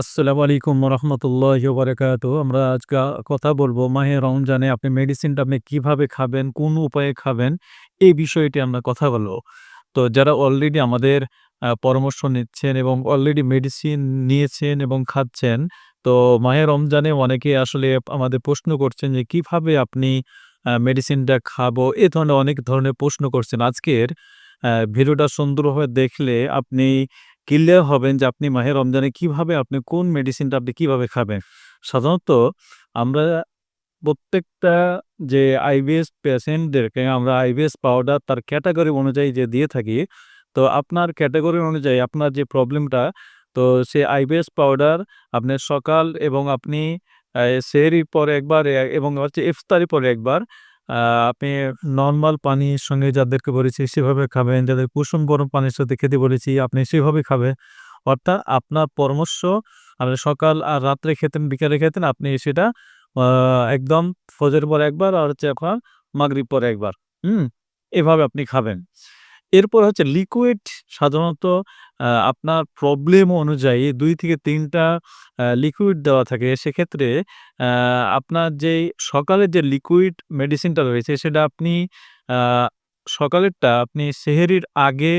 আসসালামু আলাইকুম রহমতুল্লাহ বারাকাত আমরা আজকে কথা বলব মাহে রমজানে আপনি মেডিসিনটা আপনি কীভাবে খাবেন, কোন উপায়ে খাবেন, এই বিষয়টি আমরা কথা বলব। তো যারা অলরেডি আমাদের পরামর্শ নিচ্ছেন এবং অলরেডি মেডিসিন নিয়েছেন এবং খাচ্ছেন, তো মাহে রমজানে অনেকে আসলে আমাদের প্রশ্ন করছেন যে, কীভাবে আপনি মেডিসিনটা খাব? এ ধরনের অনেক ধরনের প্রশ্ন করছেন। আজকের ভিডিওটা সুন্দরভাবে দেখলে আপনি ক্লিয়ার হবেন যে আপনি মাহে রমজানে কীভাবে আপনি কোন মেডিসিনটা আপনি কীভাবে খাবেন। সাধারণত আমরা প্রত্যেকটা যে আইবিএস পেশেন্টদেরকে আমরা আইবিএস পাউডার তার ক্যাটাগরি অনুযায়ী যে দিয়ে থাকি, তো আপনার ক্যাটাগরি অনুযায়ী আপনার যে প্রবলেমটা, তো সে আইবিএস পাউডার আপনি সকাল এবং আপনি সেহরির পরে একবার এবং হচ্ছে ইফতারির পরে একবার আপনি নর্মাল পানির সঙ্গে যাদেরকে বলেছি সেভাবে খাবেন, যাদের কুসুম গরম পানির সাথে খেতে বলেছি আপনি সেভাবে খাবেন। অর্থাৎ আপনার পরামর্শ আপনি সকাল আর রাত্রে খেতেন, বিকালে খেতেন আপনি সেটা একদম ফজরের পর একবার আর হচ্ছে আপনার মাগরিব পরে একবার। হুম? এভাবে আপনি খাবেন। এরপর হচ্ছে লিকুইড সাধারণত আপনার প্রবলেম অনুযায়ী দুই থেকে তিনটা লিকুইড দেওয়া থাকে। সেক্ষেত্রে আপনার যেই সকালের যে লিকুইড মেডিসিনটা রয়েছে সেটা আপনি সকালেরটা আপনি সেহরির আগে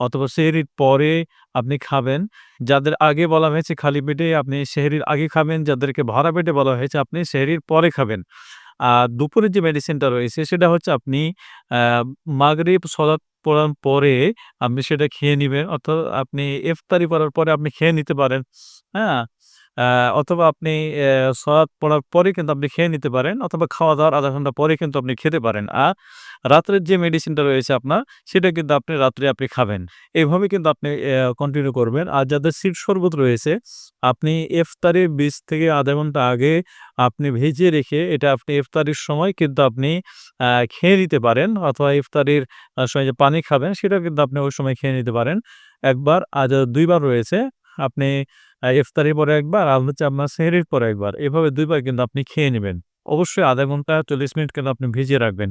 অথবা সেহরির পরে আপনি খাবেন। যাদের আগে বলা হয়েছে খালি পেটে আপনি সেহরির আগে খাবেন, যাদেরকে ভরা পেটে বলা হয়েছে আপনি সেহরির পরে খাবেন। আর দুপুরের যে মেডিসিনটা রয়েছে সেটা হচ্ছে আপনি মাগরীব সলাত পড়ার পরে আপনি সেটা খেয়ে নেবেন অর্থাৎ আপনি ইফতারি করার পরে আপনি খেয়ে নিতে পারেন। হ্যাঁ? অথবা আপনি সলাত পড়ার পরে কিন্তু আপনি খেয়ে নিতে পারেন, অথবা খাওয়া-দাওয়ার আধা ঘণ্টা পরে কিন্তু আপনি খেতে পারেন। আর রাত্রের যে মেডিসিনটা রয়েছে আপনার, সেটা কিন্তু আপনি রাত্রে আপনি খাবেন। এইভাবে কিন্তু আপনি কন্টিনিউ করবেন। আর যাদের সিট শরবত রয়েছে, আপনি ইফতারির ২০ থেকে আধা ঘণ্টা আগে আপনি ভিজিয়ে রেখে এটা আপনি ইফতারির সময় কিন্তু আপনি খেয়ে নিতে পারেন অথবা ইফতারির সময় যে পানি খাবেন সেটা কিন্তু আপনি ওই সময় খেয়ে নিতে পারেন। একবার, আর দুইবার রয়েছে আপনি ইফতারির পরে একবার আর হচ্ছে আপনার সেহরির পরে একবার। এভাবে দুইবার কিন্তু আপনি খেয়ে নেবেন অবশ্যই আধা ঘণ্টা ৪০ মিনিট কিন্তু আপনি ভিজিয়ে রাখবেন।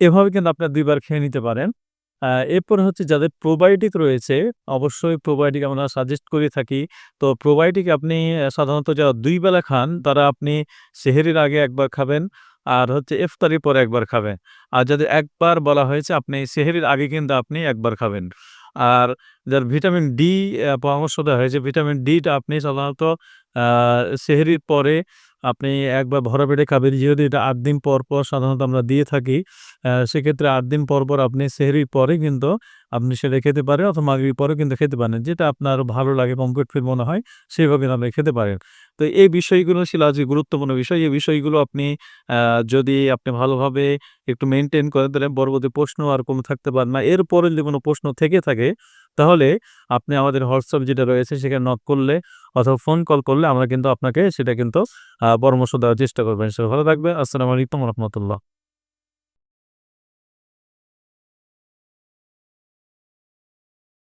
এভাবে কিন্তু আপনার দুইবার খেয়ে নিতে পারেন। এরপরে হচ্ছে যাদের প্রোবায়োটিক রয়েছে, অবশ্যই প্রোবায়োটিক আমরা সাজেস্ট করে থাকি। তো প্রোবায়োটিক আপনি সাধারণত যারা ২ বেলা খান তারা আপনি সেহরির আগে একবার খাবেন আর হচ্ছে ইফতারির পরে একবার খাবেন। আর যাদের একবার বলা হয়েছে আপনি সেহরির আগে কিন্তু আপনি একবার খাবেন। আর যার ভিটামিন ডি পরামর্শ দেওয়া হয়েছে, ভিটামিন ডিটা আপনি সাধারণত সেহরির পরে আপনি একবার ভরা পেটে খাবেন। যেহেতু এটা আট দিন পর, পর সাধারণত আমরা দিয়ে থাকি। সেক্ষেত্রে আট দিন পর, পর আপনি সেহরির পরে কিন্তু আপনি সেটা খেতে পারেন অথবা মাগরিবের পরেও কিন্তু খেতে পারেন। যেটা আপনার ভালো লাগে কমফোর্ট ফিল মনে হয় কিন্তু আপনি খেতে পারেন। তো এই বিষয়গুলো ছিল আজকে গুরুত্বপূর্ণ বিষয়। এই বিষয়গুলো আপনি যদি আপনি ভালোভাবে একটু মেনটেন করেন তাহলে পরবর্তী প্রশ্ন আর কোনো থাকতে পারে না। এরপরে যদি কোনো প্রশ্ন থেকে থাকে তাহলে আপনি আমাদের হোয়াটসঅ্যাপ যেটা রয়েছে সেখানে নক করলে অথবা ফোন কল করলে আমরা কিন্তু আপনাকে সেটা কিন্তু পরামর্শ দেওয়ার চেষ্টা করবেন সে ভালো থাকবে আসসালামু আলাইকুম রাহমাতুল্লাহ।